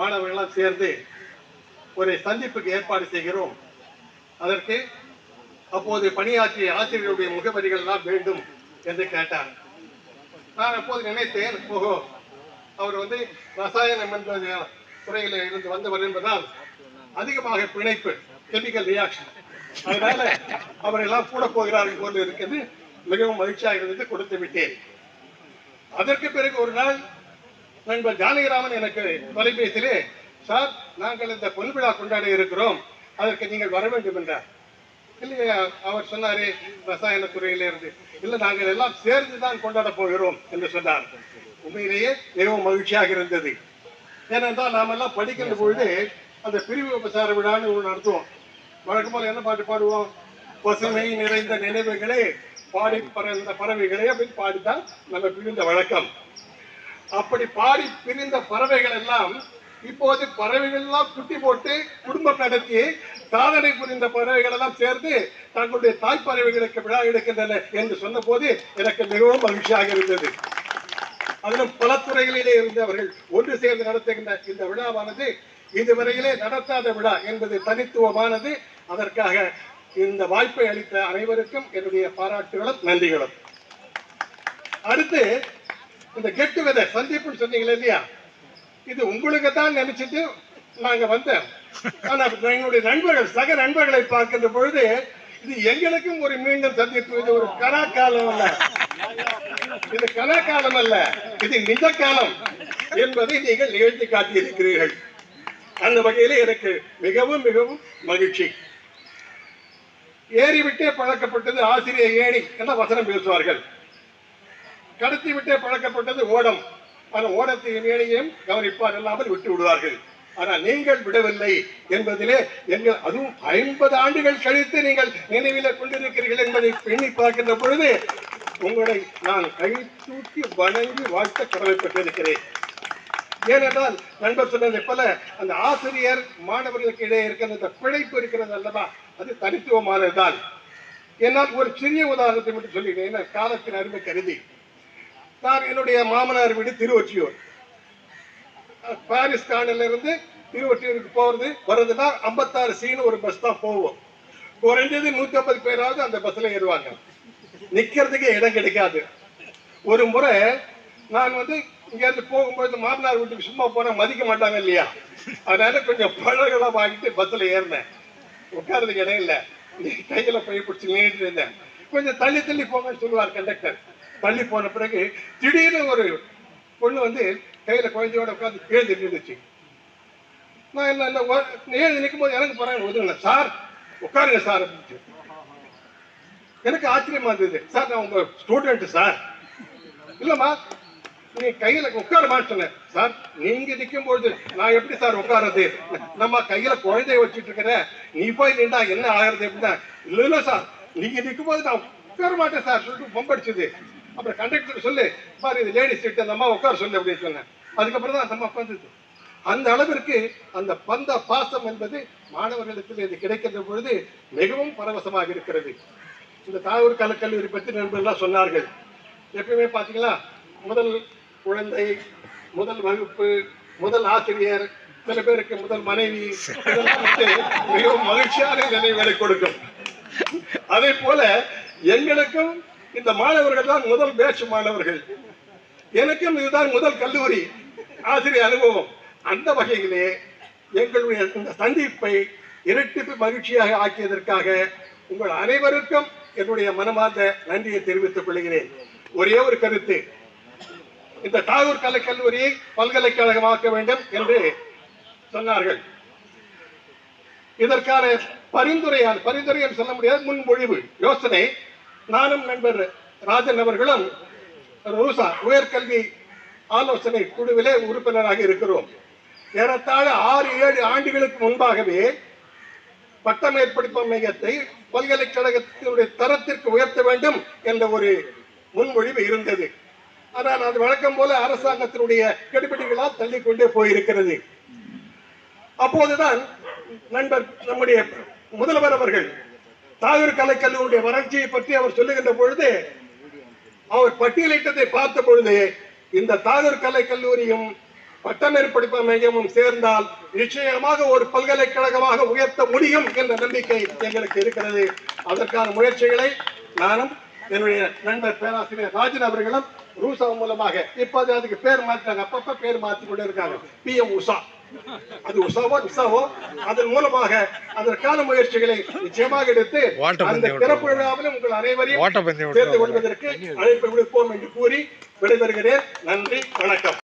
மாணவர்களெல்லாம் சேர்ந்து ஒரு சந்திப்புக்கு ஏற்பாடு செய்கிறோம். அதற்கு அப்போது பணியாற்றிய ஆசிரியர்களுடைய முகவரிகள் எல்லாம் வேண்டும் என்று கேட்டார். நான் அப்போது நினைத்தேன் ஓஹோ அவர் வந்து ரசாயனம் என்ற துறையில் இருந்து வந்தவர் என்பதால் அதிகமாக பிணைப்பு கெமிக்கல் ரியாக்ஷன் அதனால அவரெல்லாம் கூட போகிறார்கள் போல இருக்கிறது மிகவும் மகிழ்ச்சியாக இருந்தது கொடுத்து விட்டேன். அதற்கு பிறகு ஒரு நாள் நண்பர் ஜானகிராமன் எனக்கு தொலைபேசியிலே சார் நாங்கள் இந்த பொன்விழா கொண்டாட இருக்கிறோம். அதற்கு நீங்கள் வர வேண்டும் என்றார். இல்லையா அவர் சொன்னாரே ரசாயன துறையிலிருந்து இல்லை நாங்கள் எல்லாம் சேர்ந்து தான் கொண்டாட போகிறோம் என்று சொன்னார். உண்மையிலேயே மிகவும் மகிழ்ச்சியாக இருந்தது. ஏனென்றால் நாம் எல்லாம் படிக்கிற பொழுது அந்த பிரிவு உபசார விழான்னு ஒன்று நடத்துவோம். வழக்கம் போல என்ன பாட்டு பாடுவோம்? பசுமை நிறைந்த நினைவுகளே பாடி பறந்த பறவைகளே அப்படின்னு பாடித்தான் நம்ம பிரிந்த வழக்கம். அப்படி பாடி பிரிந்த பறவைகள் எல்லாம் இப்போது பறவைகள் எல்லாம் குட்டி போட்டு குடும்பம் நடத்தி சாதனை புரிந்த பறவைகள் எல்லாம் சேர்ந்து தங்களுடைய தாய் பறவைகளுக்கு விழா எடுக்கின்றன என்று சொன்ன போது எனக்கு மிகவும் மகிழ்ச்சியாக இருந்தது. அதிலும் பல துறைகளிலே இருந்தவர்கள் ஒன்று சேர்ந்து நடத்துகின்ற இந்த விழாவானது இதுவரையிலே நடத்தாத விழா என்பது தனித்துவமானது. அதற்காக இந்த வாய்ப்பை அளித்த அனைவருக்கும் என்னுடைய பாராட்டுகளும் நன்றிகளும். அடுத்து இந்த கெட் டுகெதர் சந்திப்புன்னு சொன்னீங்களே இல்லையா? இது உங்களுக்கு தான் நினைச்சிட்டு நாங்க வந்தோம். ஆனா எங்களுடைய நண்பர்கள் சக நண்பர்களை பார்க்கின்ற பொழுது இது எங்களுக்கும் ஒரு மீண்டும் சந்திப்பு. இது ஒரு காலம் அல்ல. இது கனாக்காலம் அல்ல. இது நிஜ காலம் என்பதை நீங்கள் நிகழ்த்தி காட்டியிருக்கிறீர்கள். அந்த வகையில எனக்கு மிகவும் மிகவும் மகிழ்ச்சி. ஏறிவிட்டே பழக்கப்பட்டது ஆசிரியர் ஏணி என்ற வசனம் பேசுவார்கள். கடத்திவிட்டே பழக்கப்பட்டது ஓடம். ஆனால் ஓடத்தையும் ஏணியையும் கவனிப்பார் இல்லாமல் விட்டு விடுவார்கள். ஆனால் நீங்கள் விடவில்லை என்பதிலே எங்கள் அதுவும் ஐம்பது ஆண்டுகள் கழித்து நீங்கள் நினைவில் கொண்டிருக்கிறீர்கள் என்பதை எண்ணி பார்க்கின்ற பொழுது உங்களை நான் கை தூக்கி வணங்கி வாழ்த்த கடமைப்பட்டிருக்கிறேன். ஏனென்றால் நண்பர் சொன்னதை போல அந்த ஆசிரியர் மாணவர்களுக்கு இடையே இருக்கிற அந்த பிழைப்பு இருக்கிறது அல்லவா? அது தனித்துவமானதுதான். என்னால் ஒரு சிறிய உதாரணத்தை மட்டும் சொல்லிடுறேன். ஏன்னா காலத்தின் அருமை கருதி. நான் என்னுடைய மாமனார் வீடு திருவொற்றியூர். பாரிஸ் காணில இருந்து திருவொற்றியூருக்கு போறது வர்றதுன்னா ஐம்பத்தாறு சீனு ஒரு பஸ் தான் போவோம். குறைஞ்சது நூத்தி ஐம்பது பேராவது அந்த பஸ்ல ஏறுவாங்க. நிக்கிறதுக்கு இடம் கிடைக்காது. ஒரு முறை நான் வந்து இங்க இருந்து போகும்போது மாமனார் வீட்டுக்கு சும்மா போனால் மதிக்க மாட்டாங்க இல்லையா? அதனால கொஞ்சம் பழகெல்லாம் வாங்கிட்டு பஸ்ல ஏறினேன். உட்கார்றதுக்கு இடம் இல்லை. நீ கையில போய் பிடிச்சி நின்றுட்டு இருந்தேன். கொஞ்சம் தள்ளி தள்ளி போங்கன்னு சொல்லுவார் கண்டக்டர் தள்ளி போன பிறகு திடீர்னு ஒரு பொண்ணு வந்து கையில குழந்தையோட உட்காந்து எழுதி இருந்துச்சு நான் என்ன என்ன எழுதி நிற்கும் போது எனக்கு போறாங்க உதவல சார் உட்காருங்க சார் அப்படின்ட்டு எனக்கு ஆச்சரியமா இருந்தது. சார் நான் உங்க ஸ்டூடெண்ட் சார். இல்லைம்மா நீ கையில உட்கார மாட்டேன் சார் நீங்க நிற்கும் பொழுது நான் எப்படி சார் உட்கார்றது? நம்ம கையில குழந்தைய வச்சுட்டு இருக்கிறேன் நீ போய் நின்றா என்ன ஆகிறது அப்படின்னா இல்ல இல்ல சார் நீங்க நிற்கும் போது நான் உட்கார மாட்டேன் சார் சொல்லிட்டு பொம்படிச்சது. அப்புறம் கண்டக்டர் சொல்லு பாரு இது லேடிஸ் சீட் அந்த அம்மா உட்கார சொல்லு அப்படின்னு சொன்னேன். அதுக்கப்புறம் தான் அந்த அம்மா உட்காந்துது அந்த அளவிற்கு அந்த பந்த பாசம் என்பது மாணவர்களுக்கு இது கிடைக்கின்ற பொழுது மிகவும் பரவசமாக இருக்கிறது. இந்த தாவூர் கலக்கல்லூரி பற்றி நண்பர்கள்லாம் சொன்னார்கள். எப்பயுமே பார்த்தீங்களா முதல் குழந்தை முதல் வகுப்பு முதல் ஆசிரியர் சில பேருக்கு முதல் மனைவி இதெல்லாம் வந்து மிகவும் மகிழ்ச்சியான நினைவுகளை கொடுக்கும். அதே போல எங்களுக்கும் இந்த மாணவர்கள் தான் முதல் பேட்ச் மாணவர்கள். எனக்கும் இதுதான் முதல் கல்லூரி. ஆசிரியர் அனுபவம். அந்த வகையிலே எங்களுடைய இந்த சந்திப்பை இரட்டிப்பு மகிழ்ச்சியாக ஆக்கியதற்காக உங்கள் அனைவருக்கும் என்னுடைய மனமார்ந்த நன்றியை தெரிவித்துக் கொள்கிறேன். ஒரே ஒரு கருத்து. இந்த தாகூர் கலை கல்லூரியை பல்கலைக்கழகமாக்க வேண்டும் என்று சொன்னார்கள். இதற்கான பரிந்துரையான பரிந்துரை என்று சொல்ல முடியாது முன்மொழிவு யோசனை நானும் நண்பர் ராஜன் அவர்களும் ரூசா உயர்கல்வி ஆலோசனை குழுவிலே உறுப்பினராக இருக்கிறோம். ஏறத்தாழ ஆறு ஏழு ஆண்டுகளுக்கு முன்பாகவே பட்டமேற்படிப்பு மையத்தை பல்கலைக்கழகத்தினுடைய தரத்திற்கு உயர்த்த வேண்டும் என்ற ஒரு முன்மொழிவு இருந்தது. ஆனால் அது வழக்கம் போல அரசாங்கத்தினுடைய கெடுபிடிகளால் தள்ளிக்கொண்டே போயிருக்கிறது. அப்போதுதான் நண்பர் நம்முடைய முதல்வர் அவர்கள் தாகூர் கலைக்கல்லூரியுடைய வறட்சியை பற்றி அவர் சொல்லுகின்ற பொழுது அவர் பட்டியலிட்டதை பார்த்த பொழுது இந்த தாகூர் கலை கல்லூரியும் பட்டமேற்படிப்பு மையமும் சேர்ந்தால் நிச்சயமாக ஒரு பல்கலைக்கழகமாக உயர்த்த முடியும் என்ற நம்பிக்கை எங்களுக்கு இருக்கிறது. அதற்கான முயற்சிகளை நானும் என்னுடைய நண்பர் பேராசிரியர் ராஜன் அவர்களும் ரூசா மூலமாக இப்போது அதுக்கு பேர் மாற்றாங்க அப்பப்ப பேர் மாற்றி கொண்டு இருக்காங்க. P M Usha. அது உஷாவோ நிஷாவோ அதன் மூலமாக அதற்கான முயற்சிகளை நிச்சயமாக எடுத்து அந்த திறப்பு விழாவிலும் உங்கள் அனைவரையும் சேர்ந்து கொள்வதற்கு அழைப்பு விடுப்போம் என்று கூறி விடைபெறுகிறேன். நன்றி வணக்கம்.